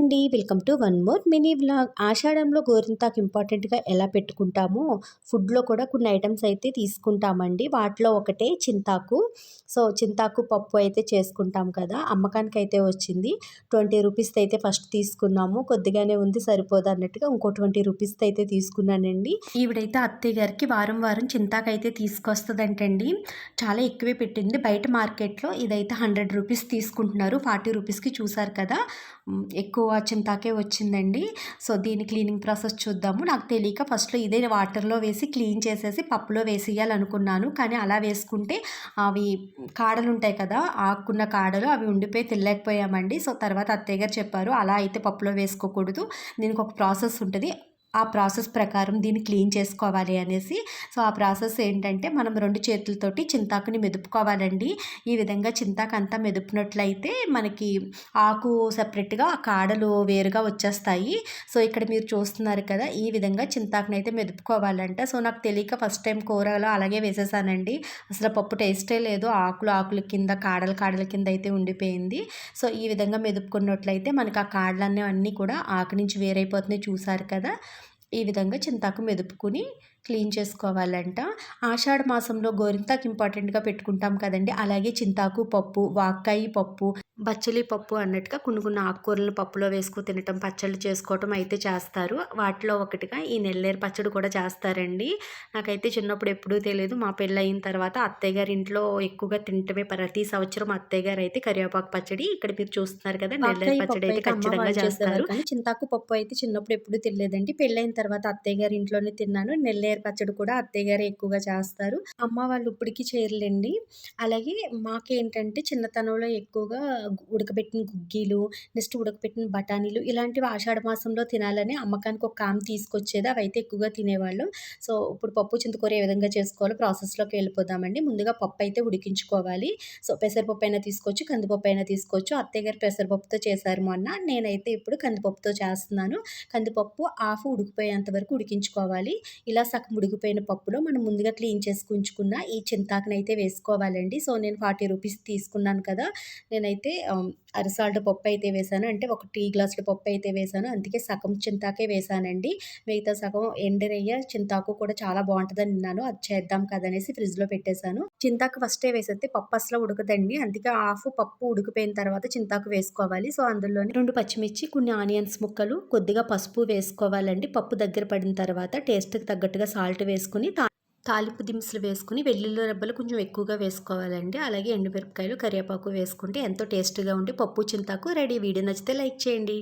అండి. Welcome to one more mini vlog. ఆషాఢంలో గోరింతాకు ఇంపార్టెంట్గా ఎలా పెట్టుకుంటామో ఫుడ్లో కూడా కొన్ని ఐటమ్స్ అయితే తీసుకుంటామండి. వాటిలో ఒకటే చింతాకు. సో చింతాకు పప్పు అయితే చేసుకుంటాం కదా అమ్మకానికి అయితే వచ్చింది. ట్వంటీ రూపీస్ అయితే ఫస్ట్ తీసుకున్నాము. కొద్దిగానే ఉంది సరిపోదు అన్నట్టుగా ఇంకో ట్వంటీ రూపీస్ అయితే తీసుకున్నానండి. ఈవిడైతే అత్తయ్య గారికి వారం వారం చింతాకు అయితే తీసుకొస్తుందంటండి. చాలా ఎక్కువే పెట్టింది. బయట మార్కెట్లో ఇదైతే హండ్రెడ్ రూపీస్ తీసుకుంటున్నారు. ఫార్టీ రూపీస్కి చూసారు కదా. ఎక్కువ చింతాకే వచ్చిందండి. సో దీని క్లీనింగ్ ప్రాసెస్ చూద్దాము. నాకు తెలియక ఫస్ట్లో ఇదే వాటర్లో వేసి క్లీన్ చేసేసి పప్పులో వేసేయాలనుకున్నాను. కానీ అలా వేసుకుంటే అవి కాడలు ఉంటాయి కదా ఆకున్న కాడలు అవి ఉండిపోయి తినలేకపోయామండి. సో తర్వాత అత్తయ్య గారు చెప్పారు అలా అయితే పప్పులో వేసుకోకూడదు. దీనికి ఒక ప్రాసెస్ ఉంటుంది. ఆ ప్రాసెస్ ప్రకారం దీన్ని క్లీన్ చేసుకోవాలి అనేసి. సో ఆ ప్రాసెస్ ఏంటంటే మనం రెండు చేతులతోటి చింతాకుని మెదుపుకోవాలండి. ఈ విధంగా చింతాకు అంతా మెదుపునట్లయితే మనకి ఆకు సపరేట్గా కాడలు వేరుగా వచ్చేస్తాయి. సో ఇక్కడ మీరు చూస్తున్నారు కదా ఈ విధంగా చింతాకుని అయితే మెదుపుకోవాలంట. సో నాకు తెలియక ఫస్ట్ టైం కూరలో అలాగే వేసేసానండి. అసలు పప్పు టేస్టే లేదు. ఆకులు ఆకుల కింద కాడల కాడల కింద అయితే ఉండిపోయింది. సో ఈ విధంగా మెదుపుకున్నట్లయితే మనకి ఆ కాడలన్నీ అన్నీ కూడా ఆకు నుంచి వేరైపోతున్నాయి చూసారు కదా. ఈ విధంగా చింతాకు మెదుపుకుని క్లీన్ చేసుకోవాలంట. ఆషాఢ మాసంలో గోరింతాకు ఇంపార్టెంట్గా పెట్టుకుంటాం కదండి. అలాగే చింతాకు పప్పు వాక్కాయి పప్పు బచ్చలి పప్పు అన్నట్టుగా కొన్ని కొన్ని ఆకుకూరలను పప్పులో వేసుకు తినటం పచ్చళ్ళు చేసుకోవటం అయితే చేస్తారు. వాటిలో ఒకటిగా ఈ నెల్లేరు పచ్చడి కూడా చేస్తారండి. నాకైతే చిన్నప్పుడు ఎప్పుడూ తెలియదు మా పెళ్ళి అయిన తర్వాత అత్తయ్య గారి ఇంట్లో ఎక్కువగా తింటమే ప్రతి సంవత్సరం అత్తయ్య గారు అయితే కరివేపాకు పచ్చడి ఇక్కడ మీరు చూస్తున్నారు కదా నెల్లేరు పచ్చడి అయితే ఖచ్చితంగా చేస్తారు. కానీ చింతాకు పప్పు అయితే చిన్నప్పుడు ఎప్పుడూ తెలియదండి పెళ్ళైన తర్వాత అత్తయ్య గారి ఇంట్లోనే తిన్నాను. నెల్లేరు పచ్చడి కూడా అత్తయ్య గారు ఎక్కువగా చేస్తారు. అమ్మ వాళ్ళు ఇప్పటికీ చేయలేండి అలాగే మాకేంటంటే చిన్నతనంలో ఎక్కువగా ఉడకబెట్టిన గుగ్గీలు నెక్స్ట్ ఉడకబెట్టిన బఠానీలు ఇలాంటివి ఆషాఢ మాసంలో తినాలని అమ్మకానికి ఒక కామ్ తీసుకొచ్చేది. అవి అయితే ఎక్కువగా తినేవాళ్ళం. సో ఇప్పుడు పప్పు చింతకూర ఏ విధంగా చేసుకోవాలో ప్రాసెస్లోకి వెళ్ళిపోదామండి. ముందుగా పప్పు అయితే ఉడికించుకోవాలి. సో పెసరపప్పు అయినా తీసుకోవచ్చు కందిపప్పు అయినా తీసుకోవచ్చు. అత్తయ్య గారు పెసరపప్పుతో చేశారు మొన్న. నేనైతే ఇప్పుడు కందిపప్పుతో చేస్తున్నాను. కందిపప్పు హాఫ్ ఉడికిపోయి వరకు ఉడికించుకోవాలి. ఇలా సగం ఉడికిపోయిన పప్పులో మనం ముందుగా క్లీన్ చేసుకుంచుకున్న ఉంచుకున్న ఈ చింతాకునైతే వేసుకోవాలండి. సో నేను ఫార్టీ రూపీస్ తీసుకున్నాను కదా నేనైతే అరిసాల్ట్ పప్పు అయితే వేసాను. అంటే ఒక టీ గ్లాసుల పప్పు అయితే వేసాను. అందుకే సగం చింతాకే వేసానండి. మిగతా సగం ఎండరయ్య చింతాకు కూడా చాలా బాగుంటుందని విన్నాను. అది చేద్దాం కదనేసి ఫ్రిడ్జ్లో పెట్టేశాను. చింతాకు ఫస్టే వేసేస్తే పప్పు అసలు ఉడకదండి. అందుకే హాఫ్ పప్పు ఉడికిపోయిన తర్వాత చింతాకు వేసుకోవాలి. సో అందులోని రెండు పచ్చిమిర్చి కొన్ని ఆనియన్స్ ముక్కలు కొద్దిగా పసుపు వేసుకోవాలండి. పప్పు దగ్గర పడిన తర్వాత టేస్ట్కి తగ్గట్టుగా సాల్ట్ వేసుకుని తాలింపు దినుసులు వేసుకుని వెల్లుల్లి రెబ్బలు కొంచెం ఎక్కువగా వేసుకోవాలండి. అలాగే ఎండుమిరపకాయలు కరివేపాకు వేసుకుంటే ఎంతో టేస్ట్గా ఉండి పప్పు చింతాకు రెడీ. వీడియో నచ్చితే లైక్ చేయండి.